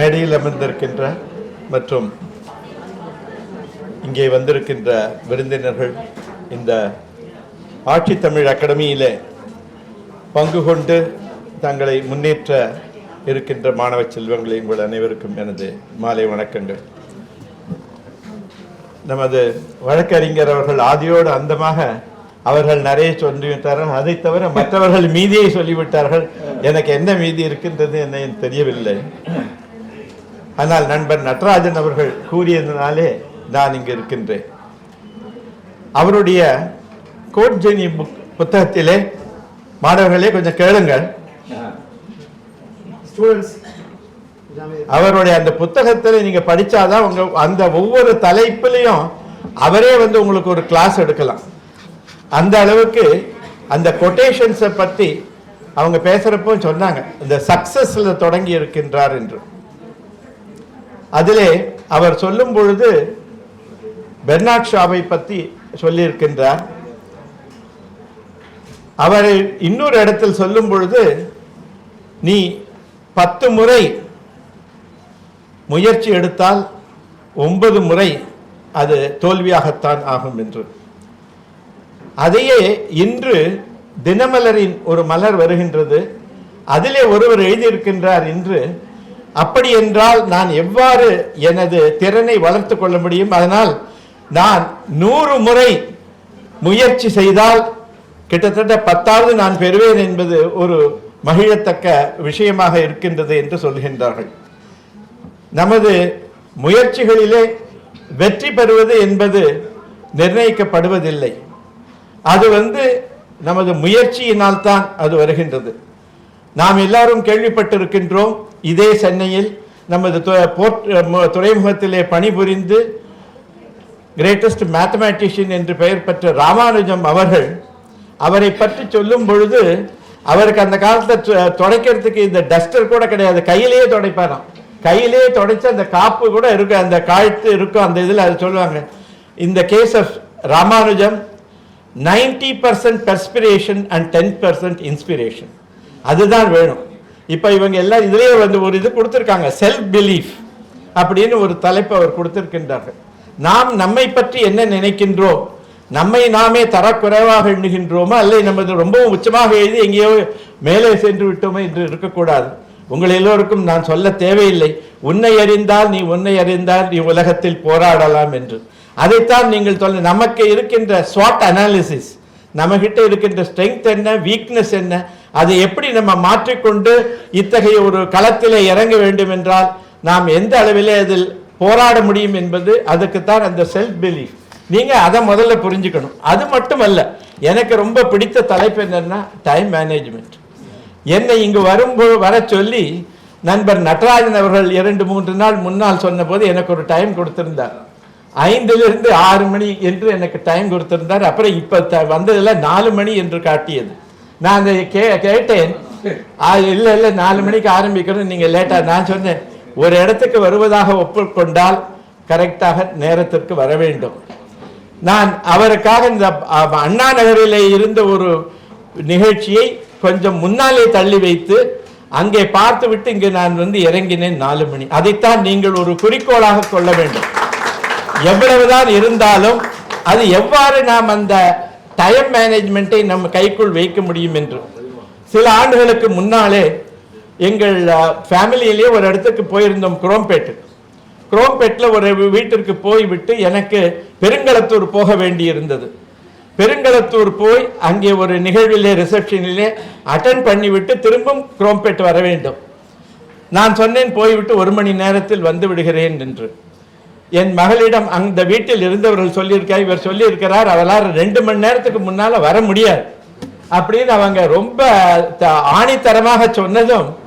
மேடையில் அமர்ந்திருக்கின்ற மற்றும் இங்கே வந்திருக்கின்ற விருந்தினர்கள் இந்த ஆட்சி தமிழ் அகாடமியிலே பங்கு கொண்டு தங்களை முன்னேற்ற இருக்கின்ற மாணவ செல்வங்களை உங்கள் அனைவருக்கும் எனது மாலை வணக்கங்கள். நமது வழக்கறிஞர் அவர்கள் ஆதியோடு அந்தமாக அவர்கள் நிறைய சொல்லிவிட்டார்கள். அதை தவிர மற்றவர்கள் மீதியை சொல்லிவிட்டார்கள். எனக்கு என்ன மீதி இருக்கின்றது என்ன தெரியவில்லை. ஆனால் நண்பர் நடராஜன் அவர்கள் கூறியதனாலே நான் இங்கு இருக்கின்றேன். அவருடைய கோட்ஜெனி புக் புத்தகத்திலே மாணவர்களே கொஞ்சம் கேளுங்கள். அவருடைய அந்த புத்தகத்தில் நீங்க படிச்சாதான் உங்க அந்த ஒவ்வொரு தலைப்பிலையும் அவரே வந்து உங்களுக்கு ஒரு கிளாஸ் எடுக்கலாம். அந்த அளவுக்கு அந்த கொட்டேஷன்ஸை பத்தி அவங்க பேசுறப்போ சொன்னாங்க இந்த சக்சஸ்ல தொடங்கி இருக்கின்றார் என்று. அதிலே அவர் சொல்லும் பொழுது பெர்னாட் ஷாவை பத்தி சொல்லியிருக்கின்றார். அவரை இன்னொரு இடத்தில் சொல்லும் பொழுது நீ பத்து முறை முயற்சி எடுத்தால் ஒன்பது முறை அது தோல்வியாகத்தான் ஆகும் என்று. அதையே இன்று தினமலரின் ஒரு மலர் வருகின்றது. அதிலே ஒருவர் எழுதியிருக்கின்றார் இன்று அப்படி என்றால் நான் எவ்வாறு எனது திறனை வளர்த்து கொள்ள முடியும்? அதனால் நான் நூறு முறை முயற்சி செய்தால் கிட்டத்தட்ட பத்தாவது நான் பெறுவேன் என்பது ஒரு மகிழத்தக்க விஷயமாக இருக்கின்றது என்று சொல்கின்றார்கள். நமது முயற்சிகளிலே வெற்றி பெறுவது என்பது நிர்ணயிக்கப்படுவதில்லை. அது வந்து நமது முயற்சியினால் தான் அது வருகின்றது. நாம் எல்லாரும் கேள்விப்பட்டிருக்கின்றோம் இதே சென்னையில் நமது போர்ட் துறைமுகத்திலே பணிபுரிந்து கிரேட்டஸ்ட் மேத்தமேட்டிஷியன் என்று பெயர் பெற்ற ராமானுஜம் அவர்கள் அவரை பற்றி சொல்லும் பொழுது அவருக்கு அந்த காலத்தில் துடைக்கிறதுக்கு இந்த டஸ்டர் கூட கிடையாது. கையிலேயே துடைப்பாராம். கையிலேயே துடைச்சு அந்த காப்பு கூட இருக்கு அந்த காய்த்து இருக்கும் அந்த இதில் அது சொல்லுவாங்க. இந்த case of Ramanujam ninety percent perspiration and ten percent inspiration அதுதான் வேணும். இப்போ இவங்க எல்லாம் இதுலேயே வந்து ஒரு இது கொடுத்துருக்காங்க செல்ஃப் பிலீஃப் அப்படின்னு ஒரு தலைப்பு அவர் கொடுத்திருக்கின்றார்கள். நாம் நம்மை பற்றி என்ன நினைக்கின்றோம்? நம்மை நாமே தரக்குறைவாக எண்ணுகின்றோமோ? அல்லது நமது ரொம்பவும் உச்சமாக எழுதி எங்கேயோ மேலே சென்று விட்டோமே என்று இருக்கக்கூடாது. உங்கள் எல்லோருக்கும் நான் சொல்ல தேவையில்லை. உன்னை அறிந்தால் நீ உன்னை அறிந்தால் நீ உலகத்தில் போராடலாம் என்று. அதைத்தான் நீங்கள் சொல்ல நமக்கு இருக்கின்ற ஸ்வாட் அனாலிசிஸ் நம்மகிட்ட இருக்கின்ற ஸ்ட்ரென்த் என்ன வீக்னஸ் என்ன அதை எப்படி நம்ம மாற்றிக்கொண்டு இத்தகைய ஒரு களத்திலே இறங்க வேண்டும் என்றால் நாம் எந்த அளவிலே அதில் போராட முடியும் என்பது அதுக்குத்தான் அந்த செல்ஃப் பிலீஃப் நீங்கள் அதை முதல்ல புரிஞ்சுக்கணும். அது மட்டுமல்ல எனக்கு ரொம்ப பிடித்த தலைப்பு என்னன்னா டைம் மேனேஜ்மெண்ட் என்னை இங்கு வரும்போது வர சொல்லி நண்பர் நடராஜன் அவர்கள் இரண்டு மூன்று நாள் முன்னால் சொன்னபோது எனக்கு ஒரு டைம் கொடுத்திருந்தார். ஐந்திலிருந்து ஆறு மணி என்று எனக்கு டைம் கொடுத்திருந்தார். அப்புறம் இப்போ த- நாலு மணி என்று காட்டியது. நான் அதை கே கேட்டேன். ஆ, இல்லை நாலு மணிக்கு ஆரம்பிக்கணும். நீங்கள் லேட்டாக நான் சொன்னேன். ஒரு இடத்துக்கு வருவதாக ஒப்புக்கொண்டால் கரெக்டாக நேரத்திற்கு வர வேண்டும். நான் அவருக்காக இந்த அண்ணா நகரிலே இருந்த ஒரு நிகழ்ச்சியை கொஞ்சம் முன்னாலே தள்ளி வைத்து அங்கே பார்த்து விட்டு இங்கே நான் வந்து இறங்கினேன் நாலு மணி. அதைத்தான் நீங்கள் ஒரு குறிக்கோளாக கொள்ள வேண்டும். எவ்வளவுதான் இருந்தாலும் அது எவ்வாறு நாம் அந்த டைம் மேனேஜ்மெண்ட்டை நம்ம கைக்குள் வைக்க முடியும் என்று. சில ஆண்டுகளுக்கு முன்னாலே எங்கள் ஃபேமிலியிலேயே ஒரு இடத்துக்கு போயிருந்தோம் குரோம்பேட்டு. குரோம்பேட்டில் ஒரு வீட்டிற்கு போய்விட்டு எனக்கு பெருங்களத்தூர் போக வேண்டி இருந்தது பெருங்களத்தூர் போய் அங்கே ஒரு நிகழ்விலே ரிசப்ஷனிலே அட்டன் பண்ணிவிட்டு திரும்பவும் குரோம்பேட் வர வேண்டும். நான் சொன்னேன் போய்விட்டு ஒரு மணி நேரத்தில் வந்து விடுகிறேன் என்று. என் மகளிடம் அந்த வீட்டில் இருந்தவர்கள் சொல்லியிருக்கார் இவர் சொல்லியிருக்கிறார் அவளால் ரெண்டு மணி நேரத்துக்கு முன்னால் வர முடியாது. அப்படின்னு அவங்க ரொம்ப த- ஆணித்தரமாக சொன்னதும்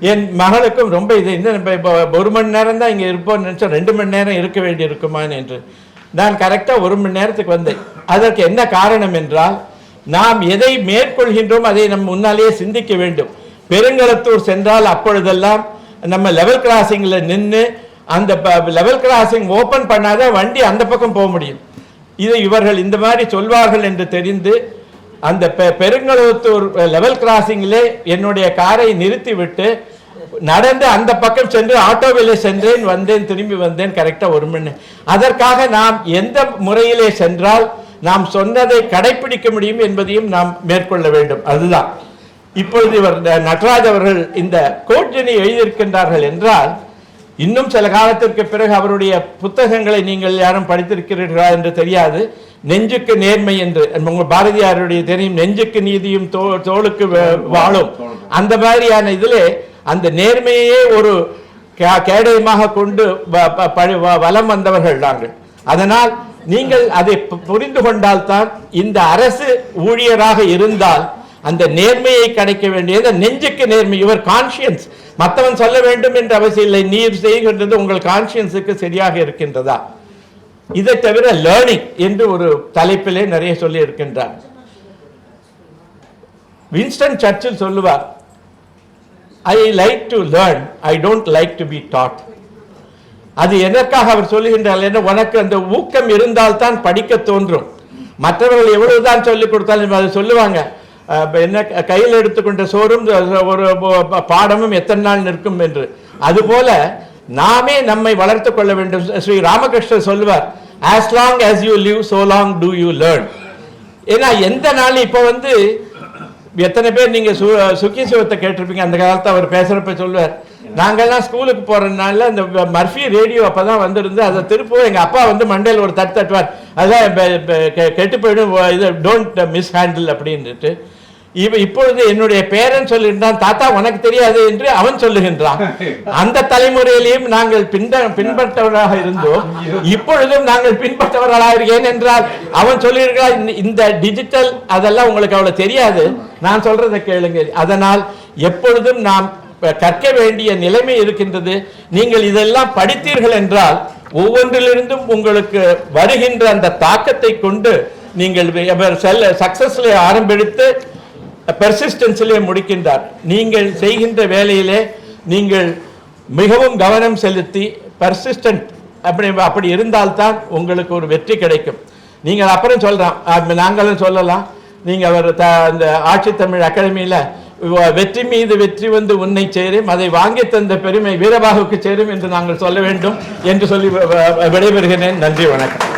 என் மகளுக்கும் ரொம்ப இது இன்னும் நம்ம இப்போ ஒரு மணி நேரம் தான் இங்கே இருப்போம்னு நினச்சோம் ரெண்டு மணி நேரம் இருக்க வேண்டி இருக்குமான்னு என்று. நான் கரெக்டாக ஒரு மணி நேரத்துக்கு வந்தேன். அதற்கு என்ன காரணம் என்றால் நாம் எதை மேற்கொள்கின்றோம் அதை நம்ம முன்னாலேயே சிந்திக்க வேண்டும். பெருங்கலத்தூர் சென்றால் அப்பொழுதெல்லாம் நம்ம லெவல் கிராசிங்கில் நின்று அந்த லெவல் கிராசிங் ஓப்பன் பண்ணாத வண்டி அந்த பக்கம் போக முடியும். இது இவர்கள் இந்த மாதிரி சொல்வார்கள் என்று தெரிந்து அந்த பெ- லெவல் கிராசிங்கிலே என்னுடைய காரை நிறுத்திவிட்டு நடந்து அந்த பக்கம் சென்று ஆட்டோவிலே சென்றேன் வந்தேன் திரும்பி வந்தேன் கரெக்டாக ஒரு மணி அதற்காக நாம் எந்த முறையிலே சென்றால் நாம் சொன்னதை கடைபிடிக்க முடியும் என்பதையும் நாம் மேற்கொள்ள வேண்டும். அதுதான். இப்பொழுது இவர் நடராஜ் அவர்கள் இந்த கோட்டினை எழுதியிருக்கின்றார்கள் என்றால் இன்னும் சில காலத்திற்கு பிறகு அவருடைய புத்தகங்களை நீங்கள் யாரும் படித்திருக்கிறீர்களா என்று தெரியாது. நெஞ்சுக்கு நேர்மை என்று உங்கள் பாரதியாருடைய தெரியும் நெஞ்சுக்கு நீதியும் தோ தோளுக்கு வாழும். அந்த மாதிரியான இதிலே அந்த நேர்மையே ஒரு கே- கேடயமாக கொண்டு வலம் வந்தவர்கள் நாங்கள். அதனால் நீங்கள் அதை புரிந்து கொண்டால்தான் இந்த அரசு ஊழியராக இருந்தால் அந்த நேர்மையை கிடைக்க வேண்டியது நெஞ்சுக்கு நேர்மை யுவர் கான்சியன்ஸ் மற்றவன் சொல்ல வேண்டும் என்ற அவசியம் இல்லை. நீர் செய்கின்றது உங்கள் கான்சியன்ஸுக்கு சரியாக இருக்கின்றதா? இதை தவிர லேர்னிங் என்று ஒரு தலைப்பிலே நிறைய சொல்லி இருக்கின்றார். வின்ஸ்டன் சர்ச்சில் சொல்லுவார் I like to learn I don't like to be taught அது எதற்காக அவர் சொல்லுகின்றார் என்ன உனக்கு அந்த ஊக்கம் இருந்தால்தான் படிக்க தோன்றும். மற்றவர்கள் எவ்வளவுதான் சொல்லிக் கொடுத்தாலும் அதை சொல்லுவாங்க. என்ன கையில் எடுத்துக்கொண்ட சோறும் ஒரு பாடமும் எத்தனை நாள் நிற்கும் என்று. அதுபோல நாமே நம்மை வளர்த்து கொள்ள வேண்டும். ஸ்ரீ ராமகிருஷ்ணர் சொல்லுவார் as long as you live so long do you learn ஏன்னா எந்த நாள் இப்போ வந்து எத்தனை பேர் நீங்க சு சுக்கி சிவத்தை கேட்டிருப்பீங்க அந்த காலத்தை அவர் பேசுறப்ப சொல்லுவார் நாங்கெல்லாம் ஸ்கூலுக்கு போறதுனால அந்த மர்ஃபி ரேடியோ அப்பதான் வந்திருந்து அதை திருப்பவும் எங்க அப்பா வந்து மண்டையில் ஒரு தட்டு தட்டுவார். அதான் கெட்டு போயிடும். இது டோன்ட் மிஸ் ஹேண்டில் அப்படின்ட்டு இவ இப்பொழுது என்னுடைய பேரன் சொல்லியிருந்தான் தாத்தா உனக்கு தெரியாது என்று அவன் சொல்லுகின்றான். அந்த தலைமுறையிலேயும் நாங்கள் பின்த பின்பற்றவராக இருந்தோம். இப்பொழுதும் நாங்கள் பின்பற்றவர்களாக இருக்கேன் என்றால் அவன் சொல்லியிருக்கிறான் இந்த- இந்த டிஜிட்டல் அதெல்லாம் உங்களுக்கு அவ்வளவு தெரியாது. நான் சொல்றதை கேளுங்க. அதனால் எப்பொழுதும் நாம் கற்க வேண்டிய நிலைமை இருக்கின்றது. நீங்கள் இதெல்லாம் படித்தீர்கள் என்றால் ஒவ்வொன்றிலிருந்தும் உங்களுக்கு வருகின்ற அந்த தாக்கத்தை கொண்டு நீங்கள் செல்ல சக்சஸ்ல ஆரம்பித்து பெர்சிஸ்டன்ஸிலே முடிக்கின்றார். நீங்கள் செய்கின்ற வேலையிலே நீங்கள் மிகவும் கவனம் செலுத்தி பர்சிஸ்டன்ட் அப்படி அப்படி இருந்தால்தான் உங்களுக்கு ஒரு வெற்றி கிடைக்கும். நீங்கள் அப்புறம் சொல்றான் நாங்களும் சொல்லலாம். நீங்கள் அவர் த அந்த ஆட்சி தமிழ் அகாடமியில வெற்றி மீது வெற்றி வந்து உன்னை சேரும். அதை வாங்கி தந்த பெருமை வீரபாகுக்கு சேரும் என்று நாங்கள் சொல்ல வேண்டும் என்று சொல்லி வ- விடைபெறுகிறேன். நன்றி வணக்கம்.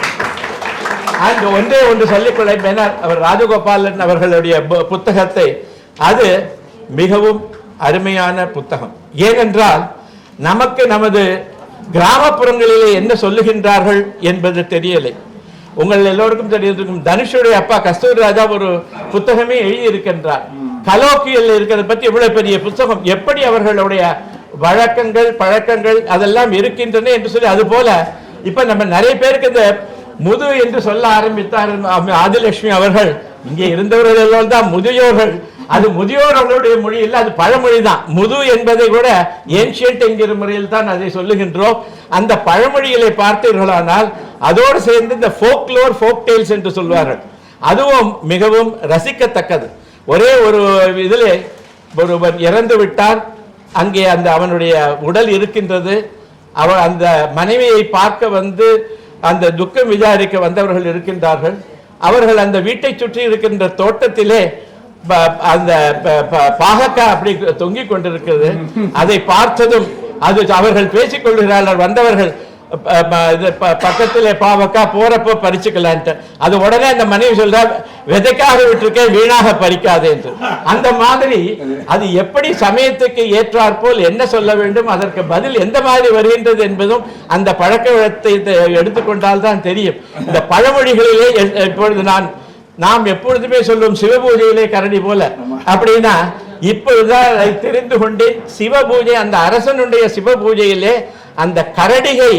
அண்ட் ஒன்றே ஒன்று சொல்லிக்கொள்ள மேனார் அவர் ராஜகோபாலன் அவர்களுடைய பு- புத்தகத்தை அது மிகவும் அருமையான புத்தகம். ஏனென்றால் நமக்கு நமது கிராமப்புறங்களிலே என்ன சொல்லுகின்றார்கள் என்பது தெரியலை. உங்கள் எல்லோருக்கும் தெரியும் தனுஷுடைய அப்பா கஸ்தூரி ராஜா ஒரு புத்தகமே எழுதியிருக்கின்றார். கலோக்கியல் இருக்கிறத பத்தி இவ்வளவு பெரிய புத்தகம் எப்படி அவர்களுடைய வழக்கங்கள் பழக்கங்கள் அதெல்லாம் இருக்கின்றன என்று சொல்லி அது போல இப்ப நம்ம நிறைய பேருக்கு இந்த முது என்று சொல்ல ஆரம்பித்தார். ஆதிலட்சுமி அவர்கள். இங்கே இருந்தவர்கள் எல்லாம் தான் முதியோர்கள். அது முதியோர் அவர்களுடைய மொழி இல்லை அது பழமொழி தான். முது என்பதை கூட ஏன்ஷியன்ட் என்கிற முறையில் தான் அதை சொல்லுகின்றோம். அந்த பழமொழிகளை பார்த்தீர்களானால் அதோடு சேர்ந்து இந்த ஃபோக்லோர் ஃபோக் டேல்ஸ் என்று சொல்வார்கள். அதுவும் மிகவும் ரசிக்கத்தக்கது. ஒரே ஒரு இதிலே ஒருவன் இறந்து விட்டான். அங்கே அந்த அவனுடைய உடல் இருக்கின்றது. அவ அந்த மனைவியை பார்க்க வந்து அந்த துக்கம் விசாரிக்க வந்தவர்கள் இருக்கின்றார்கள். அவர்கள் அந்த வீட்டை சுற்றி இருக்கின்ற தோட்டத்திலே அந்த ப- ப- பாகக்காய் அப்படி தொங்கிக் கொண்டிருக்கிறது. அதை பார்த்ததும் அது அவர்கள் பேசிக் கொள்கிறார்கள். வந்தவர்கள் இது பாவக்கா போறப்போ பறிச்சுக்கலான்ட்டு. அது உடனே அந்த மனைவி சொல்ற விதைக்காக விட்டுருக்கேன் வீணாக பறிக்காதே என்று. அந்த மாதிரி அது எப்படி சமயத்துக்கு ஏற்றாற்போல் என்ன சொல்ல வேண்டும் அதற்கு பதில் எந்த மாதிரி வருகின்றது என்பதும் அந்த பழக்க வழக்கத்தை எடுத்துக்கொண்டால் தான் தெரியும். இந்த பழமொழிகளிலே இப்பொழுது நான் நாம் எப்பொழுதுமே சொல்லுவோம் சிவபூஜையிலே கரடி போல. அப்படின்னா இப்பொழுதுதான் அதை தெரிந்து கொண்டேன். சிவபூஜை அந்த அரசனுடைய சிவபூஜையிலே அந்த கரடிகை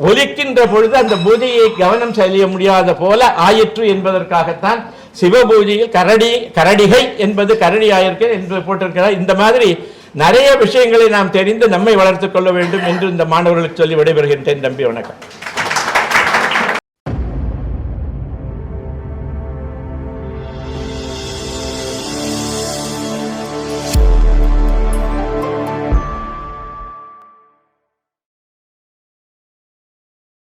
ஒலிக்கின்ற பொழுது அந்த பூஜையை கவனம் செல்ல முடியாத போல ஆயிற்று என்பதற்காகத்தான் சிவபூஜையில் கரடி கரடிகை என்பது கரடி ஆயிருக்கு என்று போட்டிருக்கிறார். இந்த மாதிரி நிறைய விஷயங்களை நாம் தெரிந்து நம்மை வளர்த்துக் கொள்ள வேண்டும் என்று இந்த மாணவர்களுக்கு சொல்லி விடைபெறுகின்றேன். தம்பி வணக்கம்.